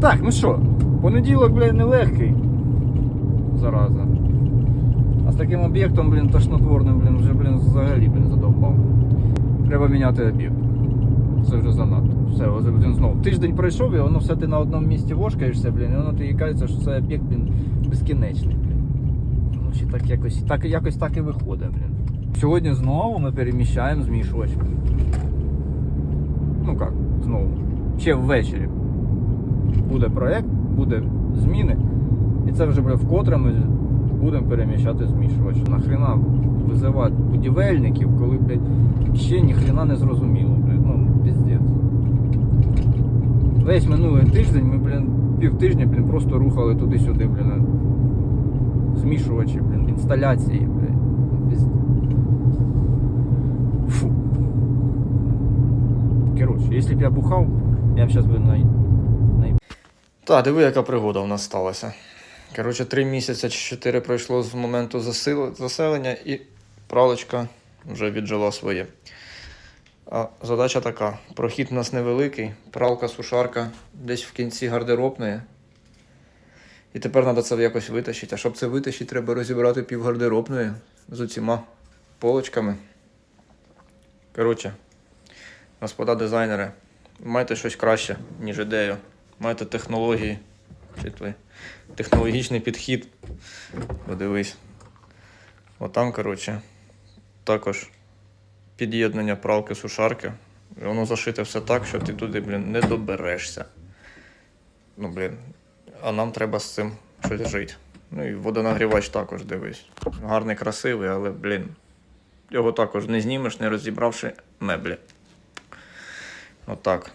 Так, ну що, понеділок, блядь, нелегкий. Зараза. А з таким об'єктом, блін, тошнотворним, блін, вже, блін, взагалі, блін, задовбав. Треба міняти об'єкт. Це вже занадто. Все, ось він знову. Тиждень пройшов і воно все ти на одному місці вошкаєшся, блін, і воно тобі кажеться, що це об'єкт, блін, безкінечний, блін. Ну, чи так якось, так, якось так і виходить, блін. Сьогодні знову ми переміщаємо змішувач. Ну як, знову. Ще ввечері буде проєкт, буде зміни. І це вже буде вкотре ми будемо переміщати змішувач. Нахрена визивати будівельників, коли, блядь, ще ніхрена не зрозуміло, блядь, ну, піздець. Весь минулий тиждень ми, блін, півтижня, блін, просто рухали туди-сюди, блін. Змішувачі, блін, інсталяції, блядь. Ну, Фу. Коротше, якщо б я бухав, я б зараз би най... Та, диви, яка пригода в нас сталася. Коротше, три місяці чи чотири пройшло з моменту заселення, і пралочка вже віджила своє. А задача така: прохід у нас невеликий, пралка, сушарка десь в кінці гардеробної. І тепер треба це якось витащити. А щоб це витащити, треба розібрати пів гардеробної з оціма полочками. Коротше, господа дизайнери, майте щось краще, ніж ідею. Маєте технології, чи твій технологічний підхід. Подивись. Отам, коротше, також під'єднання пралки сушарки. Воно зашите все так, що ти туди, блін, не доберешся. Ну, блін. А нам треба з цим щось жити. Ну і водонагрівач також дивись. Гарний, красивий, але, блін. Його також не знімеш, не розібравши меблі. Отак.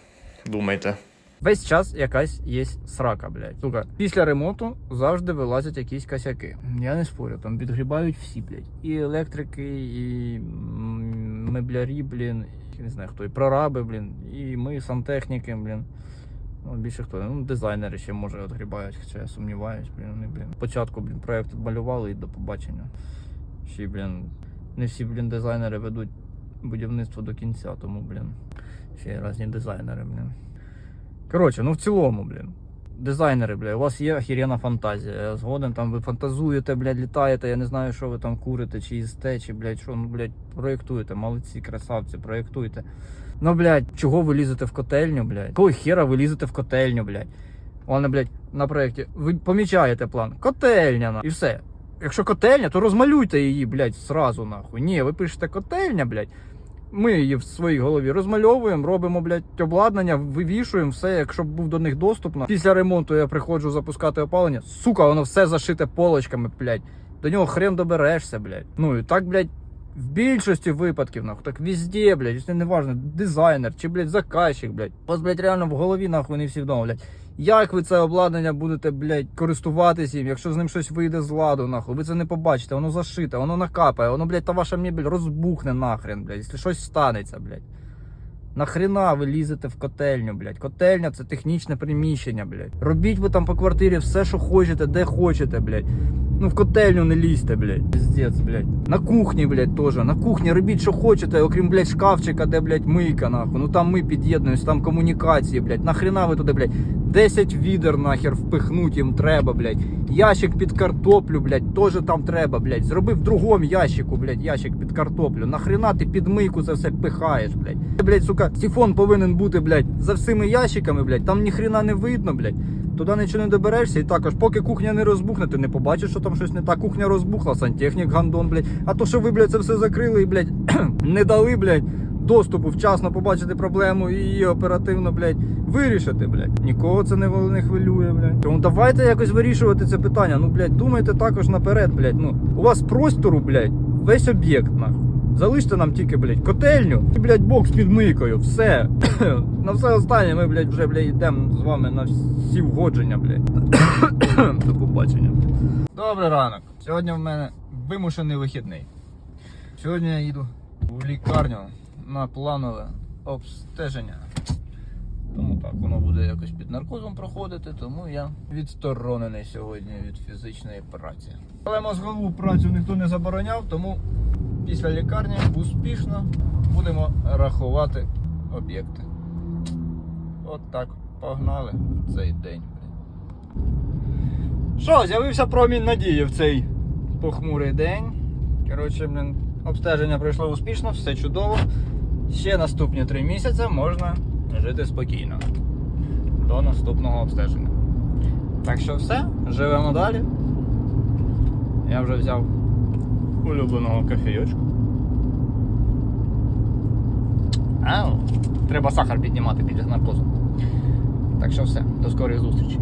Думайте. Весь час якась є срака, блядь. Сука, після ремонту завжди вилазять якісь косяки. Я не спорю, там підгрібають всі, блядь. І електрики, і меблярі, блін, не знаю хто, і прораби, блін, і ми сантехніки, блін. Ну, більше хто. Ну, дизайнери ще може відгрібають, хоча я сумніваюсь, блін, вони, блін. Спочатку, блін, проєкт малювали і до побачення. Ще, блін, не всі, блін, дизайнери ведуть будівництво до кінця, тому, блін, ще є різні дизайнери, блін. Коротше, ну в цілому, блін. Дизайнери, блядь, у вас є охерена фантазія. Я згоден, там ви фантазуєте, блядь, літаєте, я не знаю, що ви там курите, чи їсте, чи, блядь, що, ну, блядь, проєктуєте, молодці, красавці, проєктуєте. Ну, блядь, чого ви лізете в котельню, блядь? Кого хера ви лізете в котельню, блядь? Ладно, блядь, на проєкті. Ви помічаєте план. Котельня, на. І все. Якщо котельня, то розмалюйте її, блядь, сразу нахуй. Ні, ви пишете котельня, блядь. Ми її в своїй голові розмальовуємо, робимо, блядь, обладнання, вивішуємо все, якщо б був до них доступно. Після ремонту я приходжу запускати опалення. Сука, воно все зашите полочками, блядь. До нього хрен доберешся, блядь. Ну і так, блядь, в більшості випадків, нахуй, так везде, блядь, якщо не важно, дизайнер чи, блядь, заказчик, блядь. У вас, блядь, реально в голові, нахуй, не всі вдома, блядь. Як ви це обладнання будете, блядь, користуватися їм, якщо з ним щось вийде з ладу, нахуй, ви це не побачите, воно зашите, воно накапає, воно, блядь, та ваша мебель розбухне нахрен, блядь, якщо щось станеться, блядь. Нахрена ви лізете в котельню, блядь? Котельня це технічне приміщення, блядь. Робіть ви там по квартирі все, що хочете, де хочете, блядь. Ну в котельню не лізьте, блядь. Пиздец, блядь. На кухні, блядь, теж. На кухні робіть, що хочете, окрім, блядь, шкафчика, де, блядь, мийка, нахуй. Ну там ми під'єднуємося, там комунікації, блядь. Нахрена ви туди, блядь. 10 відер нахер впихнуть їм треба, блядь. Ящик під картоплю, блядь, теж там треба, блядь. Зроби в другому ящику, блядь, ящик під картоплю. Нахрена ти під мийку це все пихаєш, блядь. Ти, блядь, сука, сифон повинен бути, блядь, за всіми ящиками, блядь. Там ніхрена не видно, блядь. Туди нічого не доберешся, і також, поки кухня не розбухне, ти не побачиш, що там щось не так. Кухня розбухла, сантехнік гандон, блядь. А то, що ви, блядь, це все закрили і, блядь, не дали, блядь, доступу вчасно побачити проблему і її оперативно, блядь, вирішити, блядь. Нікого це не, хвилює, блядь. Тому давайте якось вирішувати це питання. Ну, блядь, думайте також наперед, блядь. Ну, у вас простору, блядь, весь об'єкт, нахуй. Залиште нам тільки, блядь, котельню і, блядь, бокс під мийкою. Все. на все останнє ми, блядь, вже, блядь, йдемо з вами на всі вгодження, блядь. До побачення. Добрий ранок. Сьогодні в мене вимушений вихідний. Сьогодні я їду в лікарню на планове обстеження. Тому так, воно буде якось під наркозом проходити, тому я відсторонений сьогодні від фізичної праці. Але мозгову працю ніхто не забороняв, тому після лікарні успішно будемо рахувати об'єкти. От так, погнали в цей день. Що, з'явився промінь надії в цей похмурий день. Коротше, блін, обстеження пройшло успішно, все чудово. Ще наступні три місяці можна жити спокійно. До наступного обстеження. Так що все, живемо далі. Я вже взяв улюбленого кофійочку. Ау, треба сахар піднімати під наркозом. Так що все, до скорої зустрічі.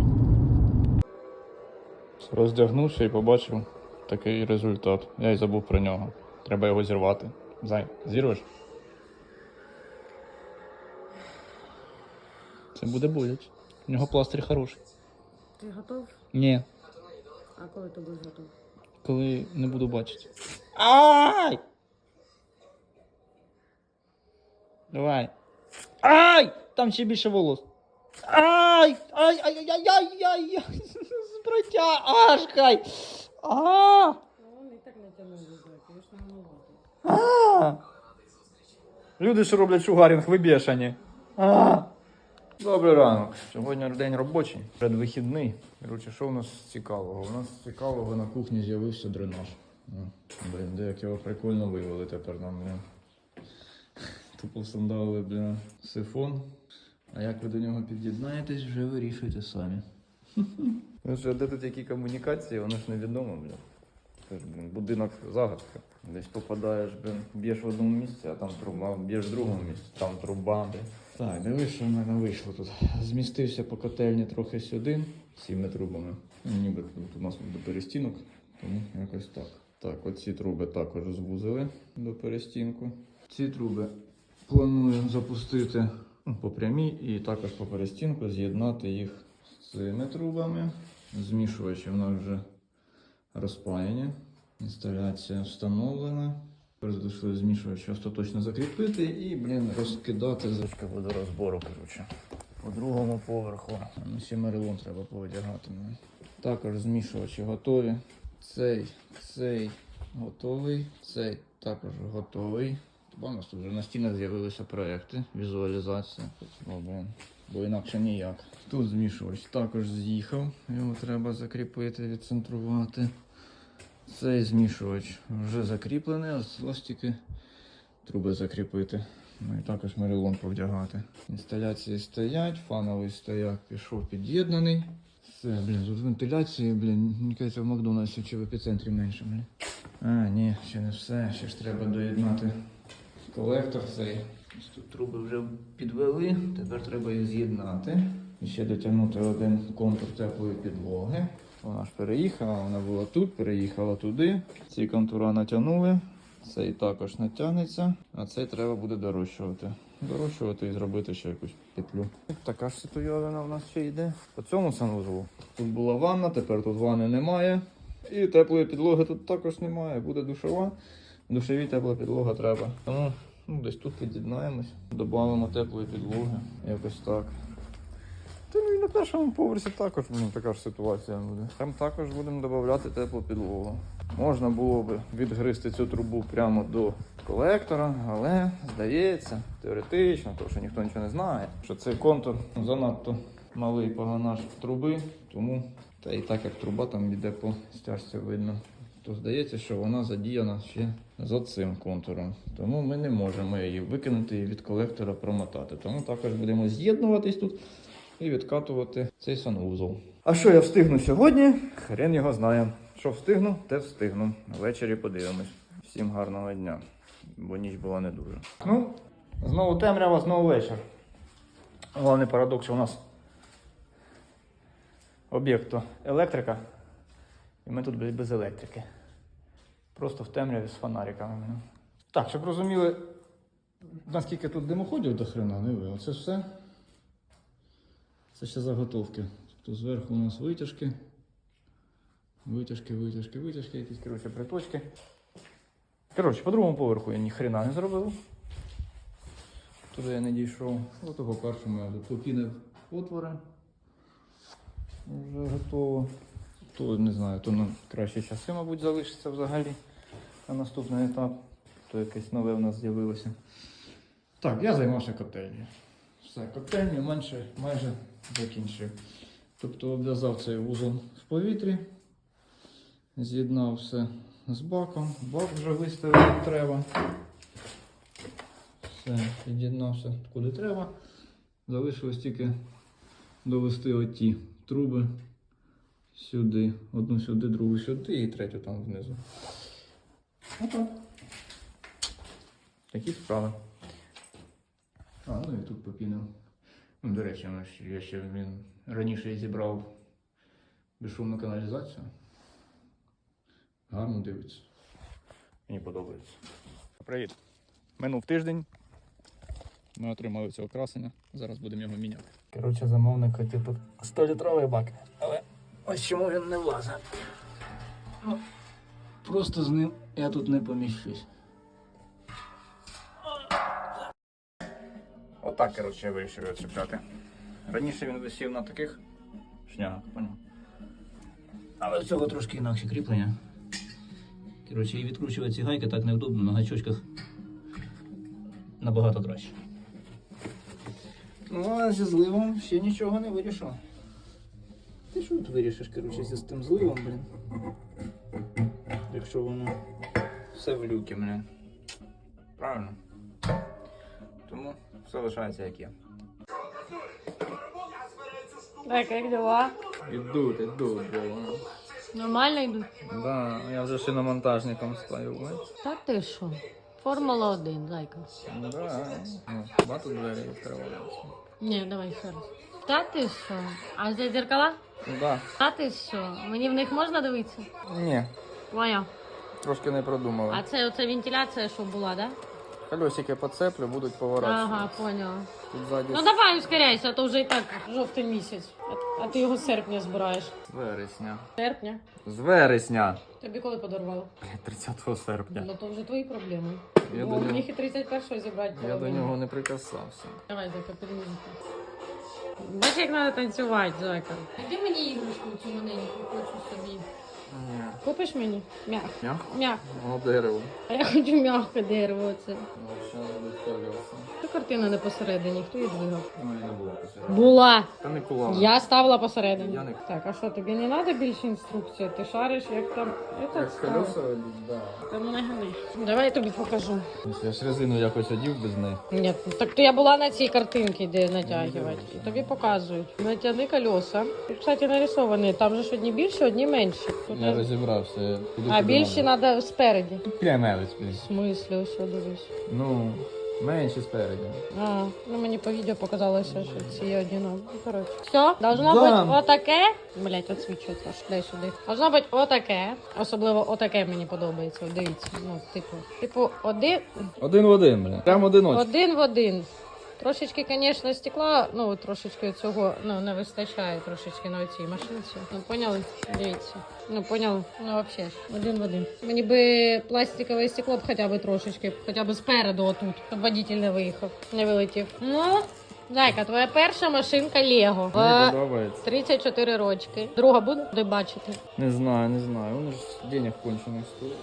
Роздягнувся і побачив такий результат. Я й забув про нього. Треба його зірвати. Зай, зірвеш? Це буде боляче. У нього пластир хороший. Ти готов? Ні, А коли ти будеш готов? коли не буду бачити. Ай! Давай. Ай! Там ще більше волос. Ай! Ай! Ай! Ай! Ай! Ай! Ай! ай! Збраття! Аж кай! А! Ну, і так не тягнули, звісно, не А! Люди, що роблять шугарінг, вибішані. А! Добрий ранок. Сьогодні день робочий, передвихідний. Коротше, що у нас цікавого? У нас цікавого на кухні з'явився дренаж. Блін, де як його прикольно вивели тепер нам, блін. Тупо всандали, блін, сифон. А як ви до нього під'єднаєтесь, вже вирішуйте самі. Ну що, де тут які комунікації, воно ж невідомо, блін, будинок загадка. Десь попадаєш, б'єш в одному місці, а там труба, б'єш в другому місці, там труба, блін. Так, дивись, що в мене вийшло тут. Змістився по котельні трохи сюди, цими трубами. Ну, Ніби тут у нас до перестінок, тому якось так. Так, оці труби також звузили до перестінку. Ці труби планую запустити ну, по прямій і також по перестінку з'єднати їх з цими трубами. Змішувачі в нас вже розпаяні. Інсталяція встановлена. Дійшли змішувач остаточно закріпити і, блін, розкидати зачка водорозбору, коротше. По другому поверху. Ще мерилон треба повидягати. ну. Також змішувачі готові. Цей, цей готовий, цей також готовий. Бо у нас тут вже на стінах з'явилися проекти, візуалізація. О, блін. Бо інакше ніяк. Тут змішувач також з'їхав, його треба закріпити, відцентрувати. Цей змішувач вже закріплений, ось тільки труби закріпити. Ну і також мерилон повдягати. Інсталяції стоять, фановий стояк пішов під'єднаний. Все, блін, тут вентиляції, блін, мені кажеться, в Макдональдсі чи в епіцентрі менше, блін. А, ні, ще не все. Ще ж треба доєднати колектор цей. Ось Тут труби вже підвели, тепер треба їх з'єднати. І ще дотягнути один контур теплої підлоги. Вона ж переїхала, вона була тут, переїхала туди. Ці контура натягнули. Цей також натягнеться, а цей треба буде дорощувати. Дорощувати і зробити ще якусь петлю. Така ж ситуйовина в нас ще йде. По цьому санузлу. Тут була ванна, тепер тут ванни немає. І теплої підлоги тут також немає. Буде душова. Душові тепла підлога треба. Тому ну, десь тут під'єднаємось, додамо теплої підлоги. Якось так. На першому поверсі також ну, така ж ситуація буде. Там також будемо додати теплу підлогу. Можна було б відгризти цю трубу прямо до колектора, але здається, теоретично, тому що ніхто нічого не знає, що цей контур занадто малий поганаж труби, тому та і так як труба там йде по стяжці видно, то здається, що вона задіяна ще за цим контуром. Тому ми не можемо її викинути і від колектора промотати. Тому також будемо з'єднуватись тут і відкатувати цей санвузол. А що я встигну сьогодні? Хрен його знає. Що встигну, те встигну. Ввечері подивимось. Всім гарного дня, бо ніч була не дуже. Ну, знову темрява, знову вечір. Головний парадокс, що у нас об'єкт електрика, і ми тут без електрики. Просто в темряві з фонариками. Так, щоб розуміли, наскільки тут димоходів до хрена, не ви. Оце все. Це ще заготовки. Тобто зверху у нас витяжки. Витяжки, витяжки, витяжки, якісь коротше, приточки. Коротше, по другому поверху я ні хрена не зробив. Туди я не дійшов. По першому я попінив отвори. Вже готово. То не знаю, то на кращі часи, мабуть, залишиться взагалі на наступний етап. То якесь нове в нас з'явилося. Так, я займався котельнею. Все, котельню менше майже закінчив. Тобто обв'язав цей вузол в повітрі, з'єднав все з баком, бак вже виставив треба. Все, під'єднався куди треба. Залишилось тільки довести оті труби сюди. Одну сюди, другу сюди і третю там внизу. Отак. Такі справи. А, ну і тут попінив. Ну, до речі, я ще він раніше зібрав безшумну каналізацію. Гарно дивиться. Мені подобається. Привіт. Минув тиждень. Ми отримали цього красення. Зараз будемо його міняти. Коротше, замовник хотів тут 100-літровий бак. Але ось чому він не влазить. Ну, просто з ним я тут не поміщусь. Отак, коротше, я вирішив його цепляти. Раніше він висів на таких шнягах, поняв? Але в цього трошки інакше кріплення. Коротше, і відкручувати ці гайки так невдобно, на гачочках набагато краще. Ну, а зі зливом ще нічого не вирішив. Ти що тут вирішиш, коротше, зі з тим зливом, блін? Якщо воно все в люки, блін. Правильно? Все лишається як є. Так, як дела? Ідуть, ідуть, бо. Нормально йдуть? Да, я вже шиномонтажником бачиш? Та ти що? Формула 1, зайка. Да. Ну, двері відкриваються. Ні, давай ще раз. Та ти що? А це дзеркала? Да. Та ти що? Мені в них можна дивитися? Ні, Поняв. трошки не продумали. А це оце вентиляція, що була, да? Колесики поцеплю, будуть поворачувати. Ага, поняла. Тут ззаді Ну давай ускоряйся, а то вже і так жовтий місяць. А, а ти його з серпня збираєш. з вересня. Серпня? З вересня. Тобі коли подарували? 30 серпня. Ну то вже твої проблеми. Я Бо до нього- міг і 31-го зібрати. Я до нього не прикасався. Давай, Зайка, підмінити. Бачиш, як треба танцювати, Зайка. Іди мені іграшку цю маленьку, хочу собі. Ні. Купиш мені? М'як. Я? М'як. Воно дерево. А я хочу м'яке дерево це. Ну, колеса. Що картина не посередині, хто її двигав? Ну, і не було посередині. Була. Та не кулала. Я ставила посередині. Я не- Так, а що, тобі не треба більше інструкції? Ти шариш, як там. Я так ставила. да. Та мене гани. Давай я тобі покажу. Я ж резину якось одів без неї. Ні, так то я була на цій картинці, де натягувати. І тобі показують. Натягни колеса. Тут, кстати, нарисовані. Там же ж одні більші, одні менші. Тут Я розібрався. я а надо. треба спереді. Прямелець. В смислі, ось дивись. Ну, менше спереді. А, ну мені по відео показалося, що ці одні. Коротше. Все, должно Да. бути отаке. Блять, освічується, аж дай сюди. Должно бути отаке. Особливо отаке мені подобається. Дивіться. Ну, типу, типу, один, Один в один, блін. Прям одиночок. один в один. Трошечки, звісно, стекла, ну трошечки цього ну, не вистачає трошечки на цій машинці. Ну поняли? Дивіться. Ну поняли? Ну взагалі ж. Один в один. Мені би пластикове стекло б хоча б трошечки, хоча б спереду отут, щоб водитель не виїхав, не вилетів. Ну, зайка, твоя перша машинка Лего. Мені В подобається. 34 рочки. Друга буде бачити. Не знаю, не знаю. Вони ж денег кончених стоїть.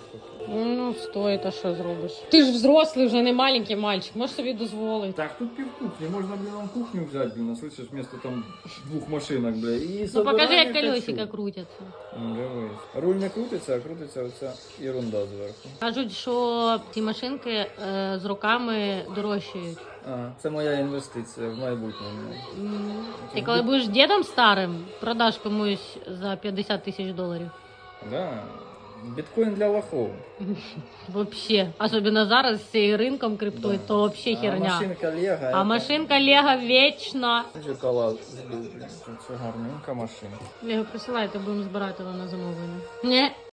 Ну, стоїть, а що зробиш? Ти ж взрослий, вже не маленький мальчик, можеш собі дозволити. Так, тут півкухні, можна, блін, нам кухню взяти, блін, слышиш, вместо там двох машинок, бля. І Ну покажи, як колесика крутяться. Ну, Дивись. Руль не крутиться, а крутиться оця ерунда зверху. Кажуть, що ці машинки е, з роками дорожчають. А, це моя інвестиція в майбутнє. М. Ти коли будеш дідом старим, продаш комусь за 50 тисяч доларів. Да. Біткоін для лохов. Вообще. Особенно зараз з цим ринком криптою, то вообще А херня. машинка Лего. А машинка Лего вічна. Зеркала злюблю. Це гарненька машинка. Лего присилайте, будемо збирати на замовлення. Ні.